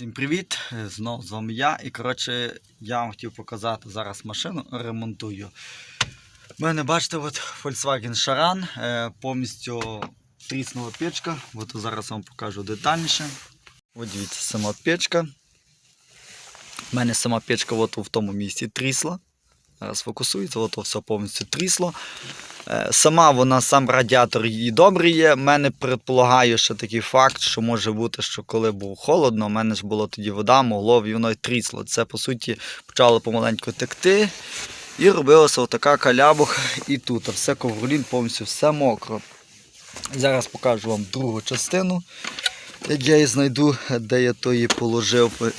Всім привіт! Знову з вами я. І коротше, я вам хотів показати зараз машину, ремонтую. У мене, бачите, от Volkswagen Charan, е, повністю тріснула печка. От зараз вам покажу детальніше. От дивіться, сама печка. У мене сама печка от в тому місці трісла. Зараз фокусується, от все повністю трісло. Е, Сама вона, сам радіатор її добрий є. У мене предполагаю, що такий факт, що може бути, що коли був холодно, у мене ж була тоді вода, могло і воно й трісло. Це по суті почало помаленьку текти. І робилася отака калябуха і тут. А все ковролін повністю все мокро. Зараз покажу вам другу частину, як я її знайду, де я то її положив.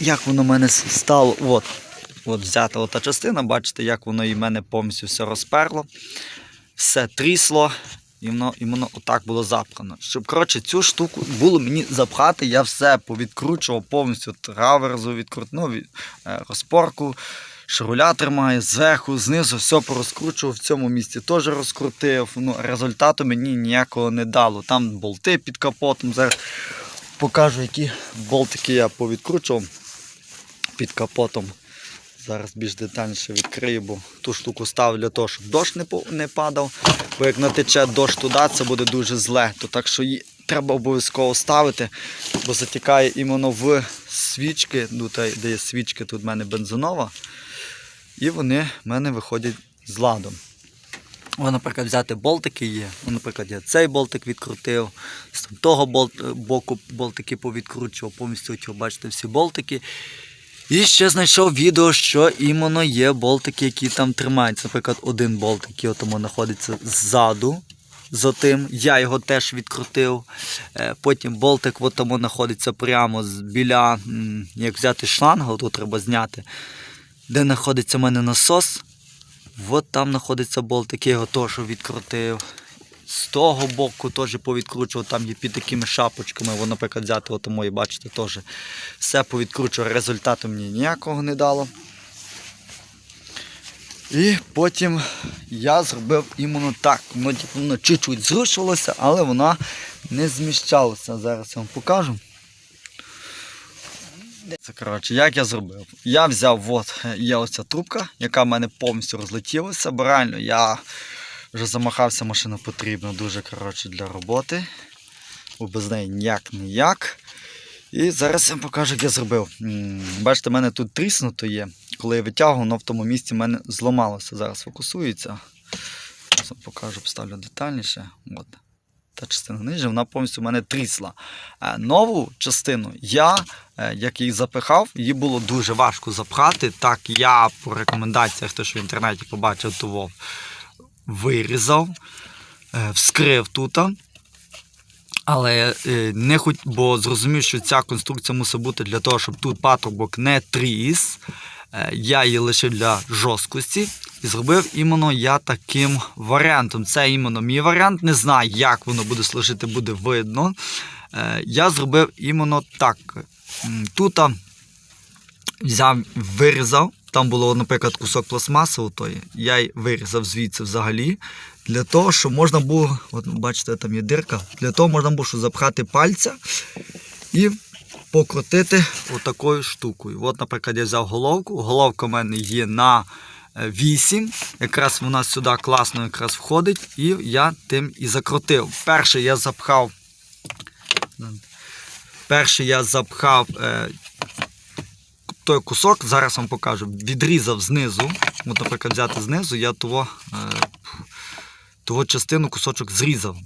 Як воно в мене стало. От. От взята ота частина, бачите, як воно і в мене повністю все розперло, все трісло, і воно, і воно отак було запхано. Щоб коротше, цю штуку було мені запхати, я все повідкручував повністю траверзу, відкрутнув, від- е, розпорку, шруля тримає, зверху, знизу, все порозкручував, в цьому місці теж розкрутив. Ну, результату мені ніякого не дало. Там болти під капотом. Зараз покажу, які болтики я повідкручував під капотом. Зараз більш детальніше відкрию, бо ту штуку ставлю для того, щоб дощ не, не падав. Бо як натече дощ туди, це буде дуже зле. То так що її треба обов'язково ставити, бо затікає іменно в свічки, ну, де є свічки, тут в мене бензинова. І вони в мене виходять з ладом. О, наприклад, взяти болтики є. О, наприклад, я цей болтик відкрутив, з того боку болтики повідкручував, повністю бачите, всі болтики. І ще знайшов відео, що іменно є болтики, які там тримаються. Наприклад, один болтик, який отому знаходиться ззаду. За тим. Я його теж відкрутив. Е, Потім болтик от тому знаходиться прямо біля, як взяти шланг, тут треба зняти, де знаходиться в мене насос. От там знаходиться болтик, я його теж відкрутив. З того боку теж повідкручував, там є під такими шапочками, воно, наприклад, взяти от мої, бачите, теж все повідкручував, результату мені ніякого не дало. І потім я зробив іменно так. Воно, типу, воно чуть-чуть зрушилося, але воно не зміщалося. Зараз я вам покажу. Це коротше, як я зробив? Я взяв, от є оця трубка, яка в мене повністю розлетілася, бо реально я вже замахався, машина потрібна дуже коротше, для роботи. Бо без неї ніяк ніяк. І зараз я вам покажу, як я зробив. Бачите, в мене тут тріснуто є. Коли я витягував, воно в тому місці в мене зламалося. Зараз фокусується. Зараз вам покажу, поставлю детальніше. От. Та частина нижче, вона повністю в мене трісла. Е, Нову частину я, е, як її запихав, її було дуже важко запхати. Так я по рекомендаціях, хто ж в інтернеті побачив, того вирізав, е, вскрив тут. Але е, не хоч, бо зрозумів, що ця конструкція мусить бути для того, щоб тут патрубок не тріс. Е, Я її лишив для жорсткості і зробив іменно я таким варіантом. Це іменно мій варіант. Не знаю, як воно буде служити, буде видно. Я зробив іменно так. Тут взяв, вирізав. Там було, наприклад, кусок пластмаси, отої. я й вирізав звідси взагалі. Для того, щоб можна було, от бачите, там є дирка, для того можна було щоб запхати пальця і покрутити отакою штукою. От, наприклад, я взяв головку. Головка в мене є на 8. Якраз вона сюди класно якраз входить, і я тим і закрутив. Перше я запхав. Перше я запхав е, той кусок, зараз вам покажу. Відрізав знизу. От, наприклад, взяти знизу, я того, е, того частину кусочок зрізав.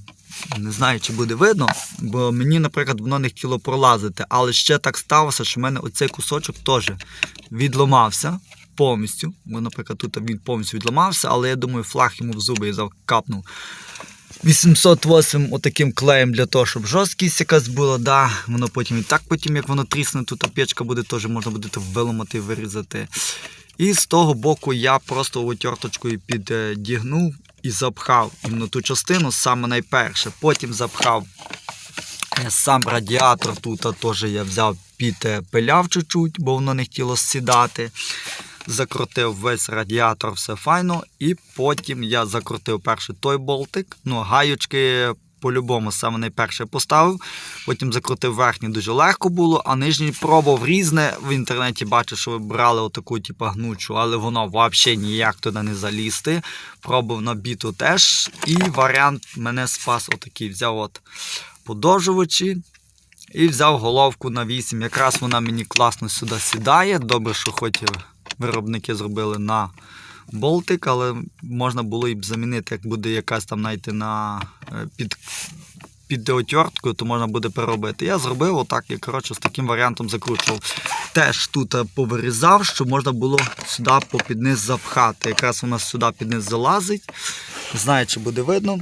Не знаю, чи буде видно, бо мені, наприклад, воно не хотіло пролазити. Але ще так сталося, що в мене оцей кусочок теж відламався повністю. Бо, наприклад, тут він повністю відламався, але я думаю, флаг йому в зуби взяв, капнув. 808 отаким клеєм для того, щоб жорсткість якась була, да. воно потім і так, потім, як воно трісне, тут печка буде, теж можна буде виламати, вирізати. І з того боку я просто отверточкою піддігнув і запхав іменно ту частину, саме найперше. Потім запхав е, сам радіатор тут теж я взяв під е, чуть-чуть, бо воно не хотіло сідати. Закрутив весь радіатор, все файно. І потім я закрутив перший той болтик. Ну, гаючки по-любому саме найперше поставив. Потім закрутив верхній дуже легко було, а нижній пробував різне. В інтернеті бачу, що ви брали отаку, типу, гнучу, але воно взагалі ніяк туди не залізти. Пробував на біту теж. І варіант мене спас отакий. Взяв от подовжувачі. І взяв головку на 8. Якраз вона мені класно сюди сідає. Добре, що хоч виробники зробили на болтик, але можна було і замінити, як буде якась там знаєте, на е, під, під отверткою, то можна буде переробити. Я зробив отак, і коротше, з таким варіантом закручував. Теж тут е, повирізав, щоб можна було сюди попід низ запхати. Якраз вона сюди під низ залазить. Знаю, чи буде видно.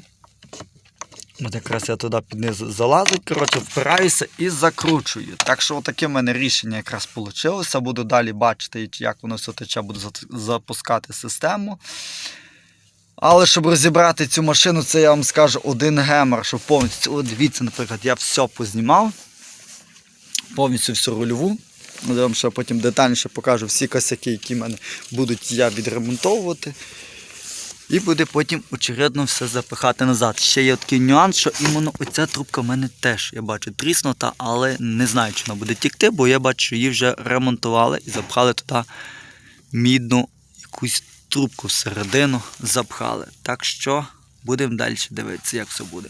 От якраз я туди під низ залазить, коротше, впираюся і закручую. Так що таке в мене рішення якраз вийшло. Буду далі бачити, як воно все тече, буду запускати систему. Але щоб розібрати цю машину, це я вам скажу один гемор, щоб повністю. От дивіться, наприклад, я все познімав, повністю всю рульову. Я вам ще потім детальніше покажу всі косяки, які в мене будуть я відремонтовувати. І буде потім очередно все запихати назад. Ще є такий нюанс, що іменно оця трубка в мене теж, я бачу, тріснута, але не знаю, чи вона буде тікти, бо я бачу, що її вже ремонтували і запхали туди мідну якусь трубку всередину запхали. Так що будемо далі дивитися, як все буде.